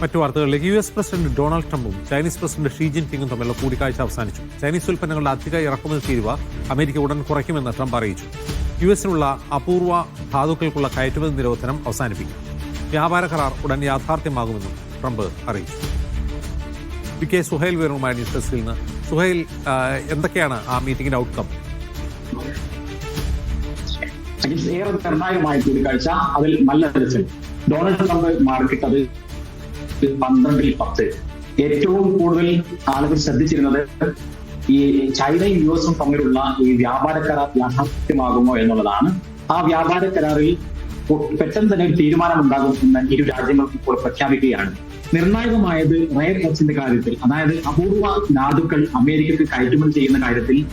മറ്റു വാർത്തകളിലേക്ക് U S president Donald ട്രംപും ചൈനീസ് പ്രസിഡന്റ് ഷീ ജിൻപിങ്ങും തമ്മിലുള്ള കൂടിക്കാഴ്ച അവസാനിച്ചു. ചൈനീസ് ഉൽപ്പന്നങ്ങളുടെ അധിക ഇറക്കുമതി തീരുവ അമേരിക്ക ഉടൻ കുറയ്ക്കുമെന്ന് ട്രംപ് അറിയിച്ചു. യു എസിനുള്ള അപൂർവ ധാതുക്കൾക്കുള്ള കയറ്റുമതി നിരോധനം അവസാനിപ്പിക്കും. വ്യാപാര കരാർ ഉടൻ യാഥാർത്ഥ്യമാകുമെന്നും ട്രംപ് അറിയിച്ചു. പി കെ സുഹൈൽ വിവരവുമായ ന്യൂസ് ഡെസ്കിൽ നിന്ന്. സുഹൈൽ എന്തൊക്കെയാണ് ആ മീറ്റിംഗിന്റെ ഔട്ട്കം ഏറെ നിർണായകമായ കൂടിക്കാഴ്ച. അതിൽ നല്ല ഡൊണാൾഡ് ട്രംപ് മാർക്കിട്ടത് പന്ത്രണ്ടിൽ പത്ത്. ഏറ്റവും കൂടുതൽ ആളുകൾ ശ്രദ്ധിച്ചിരുന്നത് ഈ ചൈനയും യു എസും തമ്മിലുള്ള ഈ വ്യാപാര കരാർ യാഥാർത്ഥ്യമാകുമോ എന്നുള്ളതാണ്. ആ വ്യാപാര കരാറിൽ പെട്ടെന്ന് തന്നെ ഒരു തീരുമാനം ഉണ്ടാകും എന്ന് ഇരു രാജ്യങ്ങളും ഇപ്പോൾ പ്രഖ്യാപിക്കുകയാണ്. നിർണായകമായത് റയർ എർത്തിന്റെ കാര്യത്തിൽ അതായത് അപൂർവ ധാതുക്കൾ അമേരിക്കക്ക് കയറ്റുമതി ചെയ്യുന്ന കാര്യത്തിൽ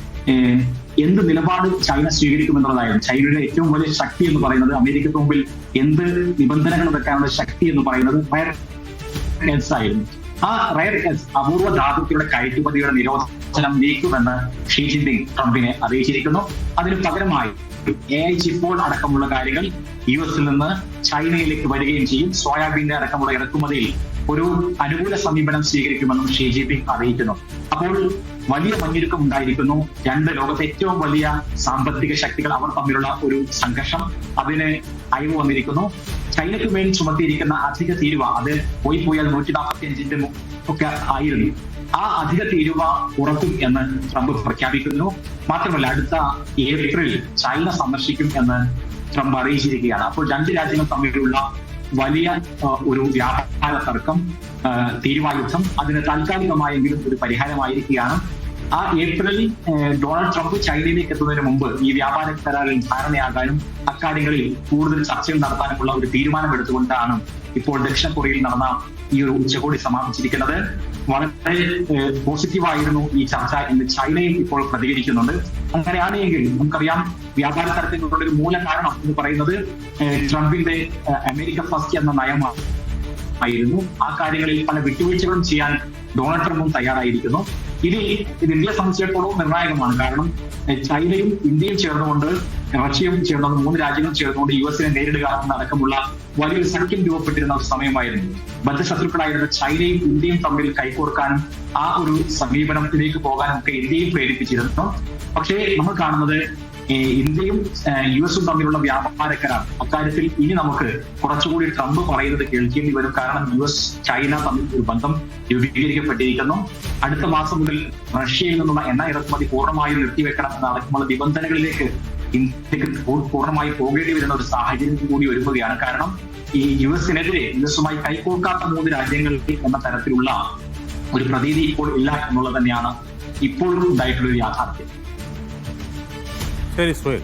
എന്ത് നിലപാട് ചൈന സ്വീകരിക്കുമെന്നുള്ളതായിരുന്നു. ചൈനയുടെ ഏറ്റവും വലിയ ശക്തി എന്ന് പറയുന്നത് അമേരിക്കക്ക് മുമ്പിൽ എന്ത് നിബന്ധനകൾ വെക്കാനുള്ള ശക്തി എന്ന് പറയുന്നത് റയർ എർത്ത് ആയിരുന്നു. ആ റയർ എർത്ത് അപൂർവ ധാതുക്കളുടെ കയറ്റുമതിയുടെ നിരോധനം നീക്കുമെന്ന് ഷീ ജിൻപിങ് ട്രംപിനെ അറിയിച്ചിരിക്കുന്നു. അതിന് പകരമായി എ ഐ ചിപ്പോൾ അടക്കമുള്ള കാര്യങ്ങൾ യു എസിൽ നിന്ന് ചൈനയിലേക്ക് വരികയും ചെയ്യും. സോയാബീന്റെ അടക്കമുള്ള ഇറക്കുമതിയിൽ ഒരു അനുകൂല സമീപനം സ്വീകരിക്കുമെന്നും ഷീ ജിൻപിങ് അറിയിക്കുന്നു. അപ്പോൾ വലിയ മഞ്ഞിരുക്കം ഉണ്ടായിരിക്കുന്നു. രണ്ട് ലോകത്തെ ഏറ്റവും വലിയ സാമ്പത്തിക ശക്തികൾ അവർ തമ്മിലുള്ള ഒരു സംഘർഷം. അതിന് അയവ് വന്നിരിക്കുന്നു. ചൈനയ്ക്ക് മേൽ ചുമത്തിയിരിക്കുന്ന അധിക തീരുവ അത് പോയി പോയാൽ നൂറ്റി നാൽപ്പത്തി അഞ്ചിന്റെ ഒക്കെ ആയിരുന്നു. ആ അധിക തീരുവ ഉറക്കും എന്ന് ട്രംപ് പ്രഖ്യാപിക്കുന്നു. മാത്രമല്ല അടുത്ത ഏപ്രിൽ ചൈന സന്ദർശിക്കും എന്ന് ട്രംപ് അറിയിച്ചിരിക്കുകയാണ്. അപ്പോൾ രണ്ട് രാജ്യങ്ങൾ തമ്മിലുള്ള വലിയ ഒരു വ്യാപാര തർക്കം തീരുവായുദ്ധം അതിന് താൽക്കാലികമായെങ്കിലും ഒരു പരിഹാരമായിരിക്കുകയാണ്. ആ ഏപ്രിലിൽ ഡൊണാൾഡ് ട്രംപ് ചൈനയിലേക്ക് എത്തുന്നതിന് മുമ്പ് ഈ വ്യാപാര കരാറിൽ ധാരണയാകാനും അക്കാര്യങ്ങളിൽ കൂടുതൽ ചർച്ചകൾ നടത്താനുമുള്ള ഒരു തീരുമാനമെടുത്തുകൊണ്ടാണ് ഇപ്പോൾ ദക്ഷിണ കൊറിയയിൽ നടന്ന ഈ ഒരു ഉച്ചകോടി സമാപിച്ചിരിക്കുന്നത്. വളരെ പോസിറ്റീവായിരുന്നു ഈ ചർച്ച എന്ന് ചൈനയും ഇപ്പോൾ പ്രതികരിക്കുന്നുണ്ട്. അങ്ങനെയാണെങ്കിൽ നമുക്കറിയാം വ്യാപാര തരത്തിലുള്ള ഒരു മൂല കാരണം എന്ന് പറയുന്നത് ട്രംപിന്റെ അമേരിക്ക ഫസ്റ്റ് എന്ന നയമാണ്. ആയിരുന്നു. ആ കാര്യങ്ങളിൽ പല വിട്ടുവീഴ്ചകളും ചെയ്യാൻ ഡൊണാൾഡ് ട്രംപും തയ്യാറായിരിക്കുന്നു. ഇനി ഇത് ഇന്ത്യയെ സംബന്ധിച്ചിടത്തോളം നിർണായകമാണ്. കാരണം ചൈനയും ഇന്ത്യയും ചേർന്നുകൊണ്ട് റഷ്യയും ചേർന്നുകൊണ്ട് മൂന്ന് രാജ്യങ്ങളും ചേർന്നുകൊണ്ട് യു എസിനെ നേരിടുക എന്നടക്കമുള്ള വലിയൊരു സഖ്യം രൂപപ്പെട്ടിരുന്ന ഒരു സമയമായിരുന്നു. ബദ്ധശത്രുക്കളായിരുന്ന ചൈനയും ഇന്ത്യയും തമ്മിൽ കൈകോർക്കാനും ആ ഒരു സമീപനത്തിലേക്ക് പോകാനും ഒക്കെ ഇന്ത്യയും പ്രേരിപ്പിച്ചിരുന്നു. പക്ഷേ നമ്മൾ കാണുന്നത് ഇന്ത്യയും യു എസും തമ്മിലുള്ള വ്യാപാര കരാർ അക്കാര്യത്തിൽ ഇനി നമുക്ക് കുറച്ചുകൂടി ട്രംപ് പറയുന്നത് കേൾക്കേണ്ടി വരും. കാരണം യു എസ് ചൈന തമ്മിൽ ഒരു ബന്ധം രൂപീകരിക്കപ്പെട്ടിരിക്കുന്നു. അടുത്ത മാസം മുതൽ റഷ്യയിൽ നിന്നുള്ള എണ്ണ ഇറക്കുമതി പൂർണമായും നിർത്തിവെക്കണം എന്നടക്കമുള്ള നിബന്ധനകളിലേക്ക് ഇന്ത്യയ്ക്ക് പൂർണമായി പോകേണ്ടി വരുന്ന ഒരു സാഹചര്യം കൂടി ഒരുങ്ങുകയാണ്. കാരണം ഈ യു എസിനെതിരെ യു എസുമായി കൈകോർക്കാത്ത മൂന്ന് രാജ്യങ്ങൾ എന്ന തരത്തിലുള്ള ഒരു പ്രതീതി ഇപ്പോൾ ഇല്ല എന്നുള്ളത് തന്നെയാണ് ഇപ്പോഴും ഉണ്ടായിട്ടുള്ള ഒരു യാഥാർത്ഥ്യം. ശരി സുഹൈൽ